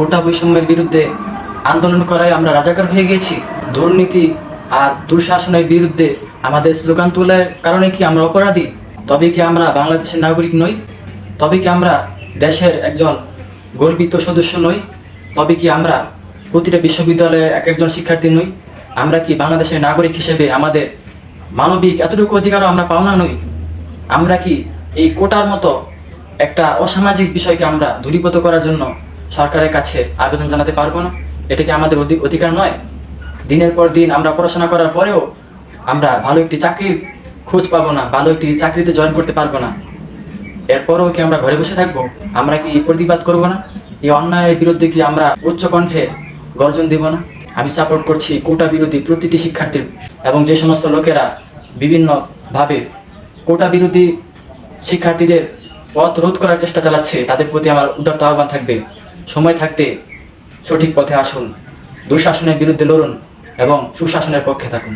কোটা বৈষম্যের বিরুদ্ধে আন্দোলন করায় আমরা রাজাকার হয়ে গেছি। দুর্নীতি আর দুঃশাসনের বিরুদ্ধে আমাদের স্লোগান তোলার কারণে কি আমরা অপরাধী? তবে কি আমরা বাংলাদেশের নাগরিক নই? তবে কি আমরা দেশের একজন গর্বিত সদস্য নই? তবে কি আমরা প্রতিটা বিশ্ববিদ্যালয়ের এক একজন শিক্ষার্থী নই? আমরা কি বাংলাদেশের নাগরিক হিসেবে আমাদের মানবিক এতটুকু অধিকারও আমরা পাওনা নই? আমরা কি এই কোটার মতো একটা অসামাজিক বিষয়কে আমরা দূরীভূত করার জন্য সরকারের কাছে আবেদন জানাতে পারব না। এটা কি আমাদের অধিকার নয়? দিনের পর দিন আমরা পড়াশোনা করার পরেও আমরা ভালো একটি চাকরির খোঁজ পাবো না, ভালো একটি চাকরিতে জয়েন করতে পারব না। এরপরও কি আমরা ঘরে বসে থাকব? আমরা কি প্রতিবাদ করব না? এই অন্যায়ের বিরুদ্ধে কি আমরা উচ্চ কণ্ঠে গর্জন দিব না? আমি সাপোর্ট করছি কোটা বিরোধী প্রতিটি শিক্ষার্থীর এবং যে সমস্ত লোকেরা বিভিন্নভাবে কোটা বিরোধী শিক্ষার্থীদের পথ রোধ করার চেষ্টা চালাচ্ছে, তাদের প্রতি আমার উদারত আহ্বান থাকবে। সময় থাকতে সঠিক পথে আসুন দুঃশাসনের বিরুদ্ধে লড়ুন এবং সুশাসনের পক্ষে থাকুন।